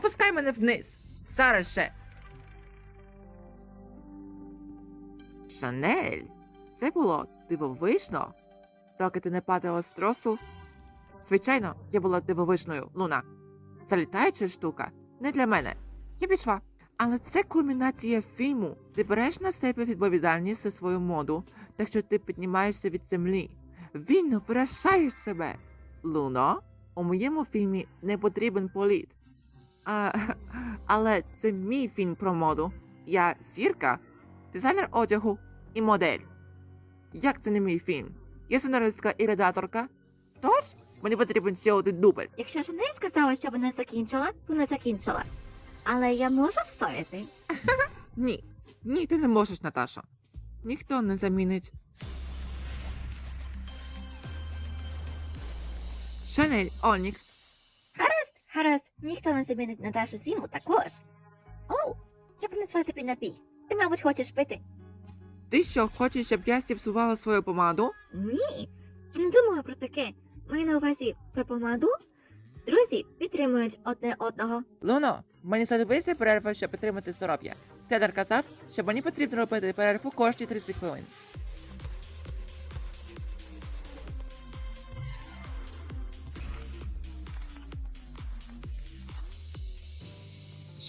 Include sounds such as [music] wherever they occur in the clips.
Опускай мене вниз. Зараз ще. Шанель. Це було дивовижно. Доки ти не падала з тросу. Звичайно, я була дивовижною, Луна. Це літаюча штука, не для мене. Я пішла. Але це кульмінація фільму. Ти береш на себе відповідальність за свою моду, так що ти піднімаєшся від землі. Вільно вирішаєш себе. Луно, у моєму фільмі не потрібен політ. А, але це мій фільм про моду. Я зірка, дизайнер одягу і модель. Як це не мій фільм? Я сценаристка і редакторка. Тож мені потрібен ще один дубль. Якщо Жанель сказала, що вона закінчила, вона закінчила. Але я можу встояти. [laughs] Ні, ні, ти не можеш, Наташо. Ніхто не замінить. Шанель Онікс. Гаразд, ніхто не замінить Наташу Зіму також. Оу, я принесла тобі напій. Ти, мабуть, хочеш пити? Ти що, хочеш, щоб я стіпсувала свою помаду? Ні, я не думаю про таке. Маю на увазі про помаду. Друзі підтримують одне одного. Луно, мені знадобиться перерва, щоб підтримати здоров'я. Тедер казав, що мені потрібно робити перерву кожні 30 хвилин.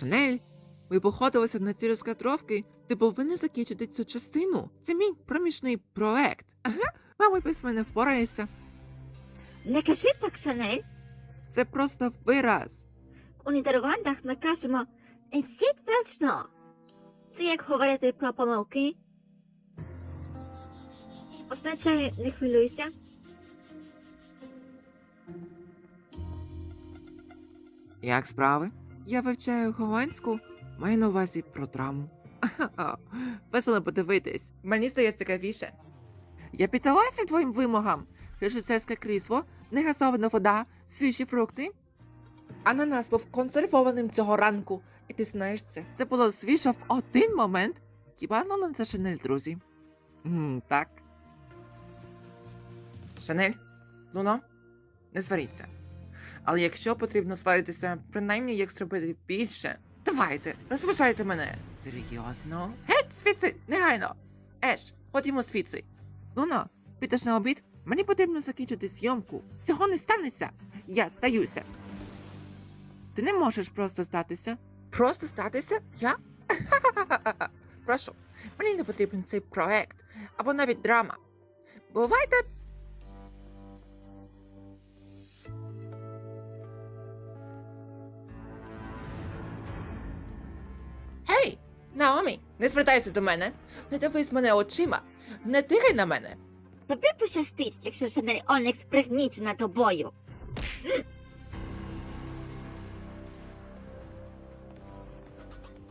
Шанель, ми походилися на ці розкадровки. Ти повинен закінчити цю частину. Це мій проміжний проект. Ага, мабуть, без мене впораєшся. Не кажи так, Шанель. Це просто вираз. У Нідерландах ми кажемо «It's точно. Це як говорити про помилки. Означає, не хвилюйся. Як справи? Я вивчаю голландську, маю на увазі програму. Аха, Весело подивитись. Мені стає цікавіше. Я піддалася твоїм вимогам. Режисерське крісло, негазована вода, свіжі фрукти. Ананас був консервованим цього ранку, і ти знаєш це. Це було свіжо в один момент. Хіба ну не та Шанель, друзі? М, так. Шанель, Луно, не сваріться. Але якщо потрібно сваритися, принаймні як зробити більше. Давайте, розважайте мене. Серйозно? Геть, звідси, негайно. Еш, ходімо звідси. Луно, підеш на обід? Мені потрібно закінчити зйомку. Цього не станеться. Я здаюся. Ти не можеш просто статися. Просто статися? Я? [laughs] Прошу, мені не потрібен цей проект або навіть драма. Бувайте Наомі, не звертайся до мене. Не дивись мене очима. Не тикай на мене. Тобі пощастить, якщо Шанель Ольникс пригнічена тобою.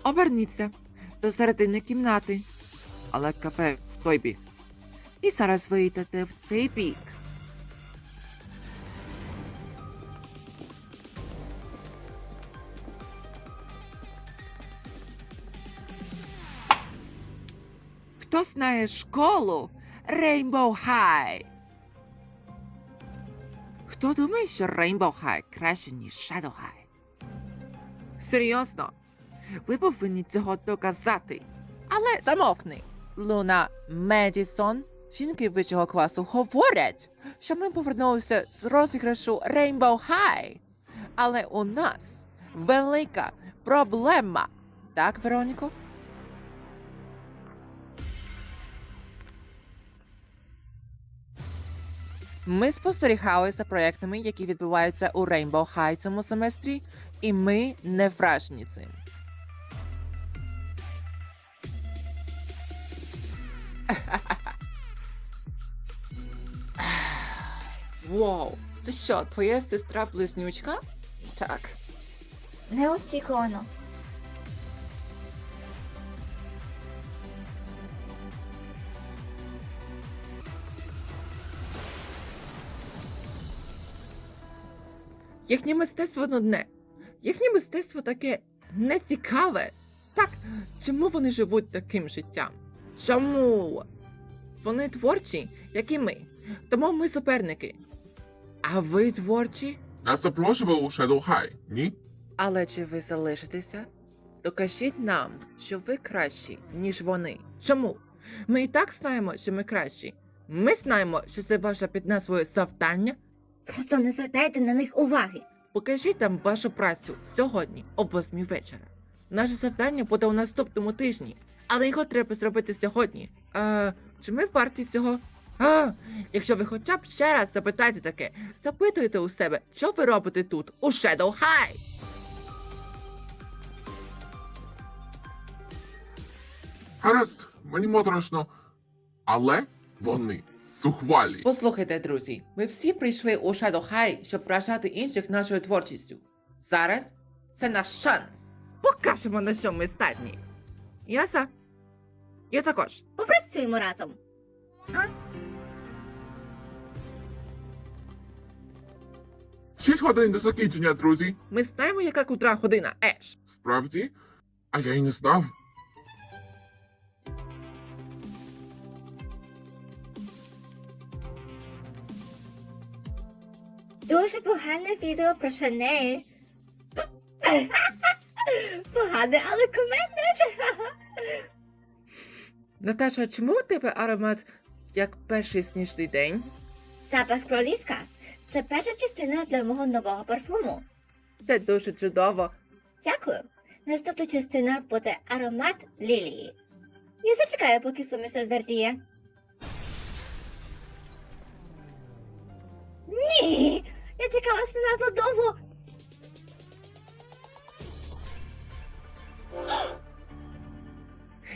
Оберніться до середини кімнати. Але кафе в той бік. І зараз ви йдете в цей бік. Знає школу Rainbow High? Хто думає, що Rainbow High краще, ніж Shadow High? Серйозно? Ви повинні цього доказати. Але замовкни. Луна Медісон, жінки вищого класу говорять, що ми повернулися з розіграшу Rainbow High. Але у нас велика проблема. Так, Вероніко? Ми спостерігали за проектами, які відбуваються у Rainbow High цьому семестрі, і ми не вражені цим. Вау, це що, твоя сестра близнючка? Так. Неочікувано. Їхнє мистецтво нудне. Їхнє мистецтво таке нецікаве. Так, чому вони живуть таким життям? Чому? Вони творчі, як і ми. Тому ми суперники. А ви творчі? Нас запрошували у High, ні? Але чи ви залишитеся? Докажіть нам, що ви кращі, ніж вони. Чому? Ми і так знаємо, що ми кращі. Ми знаємо, що це ваше під назвою завдання. Просто не звертайте на них уваги. Покажіть нам вашу працю сьогодні о 8 вечора. Наше завдання буде у наступному тижні, але його треба зробити сьогодні. А, чи ми варті цього? А, якщо ви хоча б ще раз запитаєте таке, запитуйте у себе, що ви робите тут, у Shadow High. Гаразд, мені моторошно. Але вони сухвалі. Послухайте, друзі, ми всі прийшли у Shadow High, щоб вражати інших нашою творчістю. Зараз це наш шанс. Покажемо, на що ми здатні. Яса? Я також. Попрацюємо разом. Шість годин до закінчення, друзі. Ми знаємо, яка кутра година, Еш. Справді? А я й не знав. Дуже погане відео про Шанель. [laughs] Погане, але кумедне. Наташа, чому у тебе аромат як перший сніжний день? Запах проліска. Це перша частина для мого нового парфуму. Це дуже чудово. Дякую. Наступна частина буде аромат лілії. Я зачекаю, поки суміш затвердіє. Ні! Я чекала занадто довго. [gasps]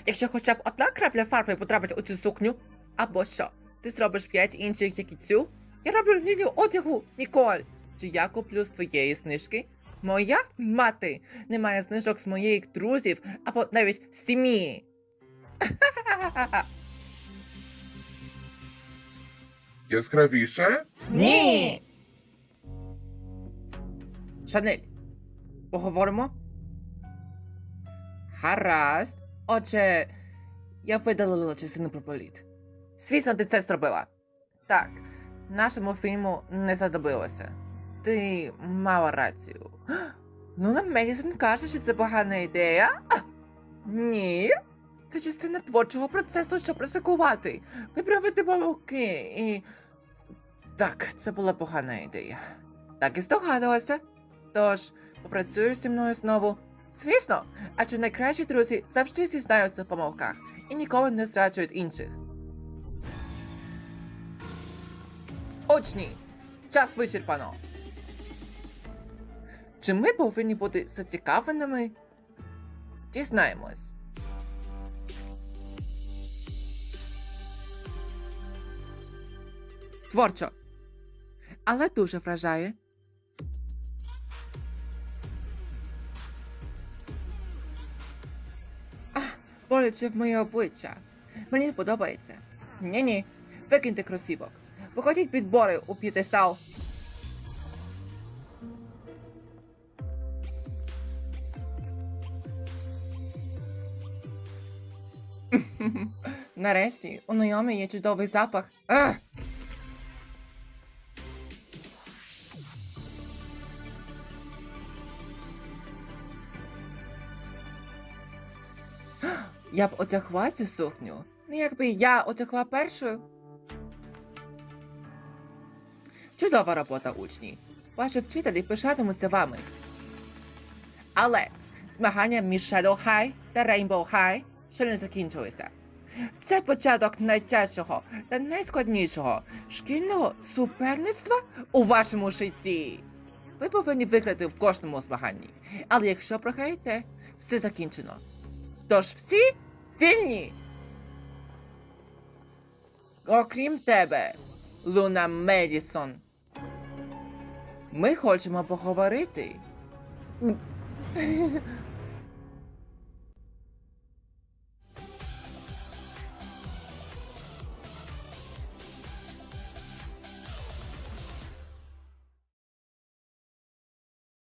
Якщо хоча б одна крапля фарби потрапить у цю сукню, або що, ти зробиш п'ять інших, як і цю? Я роблю лінію одягу, Ніколь. Чи я куплю з твоєї знижки? Моя мати не має знижок з моїх друзів або навіть з сім'ї. Яскравіше? Ні. Шанель, поговоримо? Гаразд. Отже, я видалила частину про політ. Звісно, ти це зробила. Так, нашому фільму не задобилося. Ти мала рацію. [gasps] Луна Медісон каже, що це погана ідея. А, [gasps] ні. Це частина творчого процесу, щоб ризикувати, виправити помилки і. Так, це була погана ідея. Так і здогадувалася. Тож, попрацюєш зі мною знову. Звісно, адже найкращі друзі завжди зізнаються в помилках і ніколи не зраджують інших. Учні! Час вичерпано. Чи ми повинні бути зацікавленими? Дізнаємось. Творчо. Але дуже вражає. Ах, в моє обличчя. Мені подобається. Ні-ні, викиньте кросівок. Покотіть підбори у п'єтестал. Нарешті у Найомі є чудовий запах. Ах! Я б одягла цю сукню. Ну, якби я одягла першою. Чудова робота, учні. Ваші вчителі пишатимуться вами. Але змагання між Shadow High та Rainbow High ще не закінчилися. Це початок найтяжчого та найскладнішого шкільного суперництва у вашому житті. Ви повинні виграти в кожному змаганні. Але якщо програєте, все закінчено. Тож всі вільні. Окрім тебе, Луна Медісон. Ми хочемо поговорити. [laughs]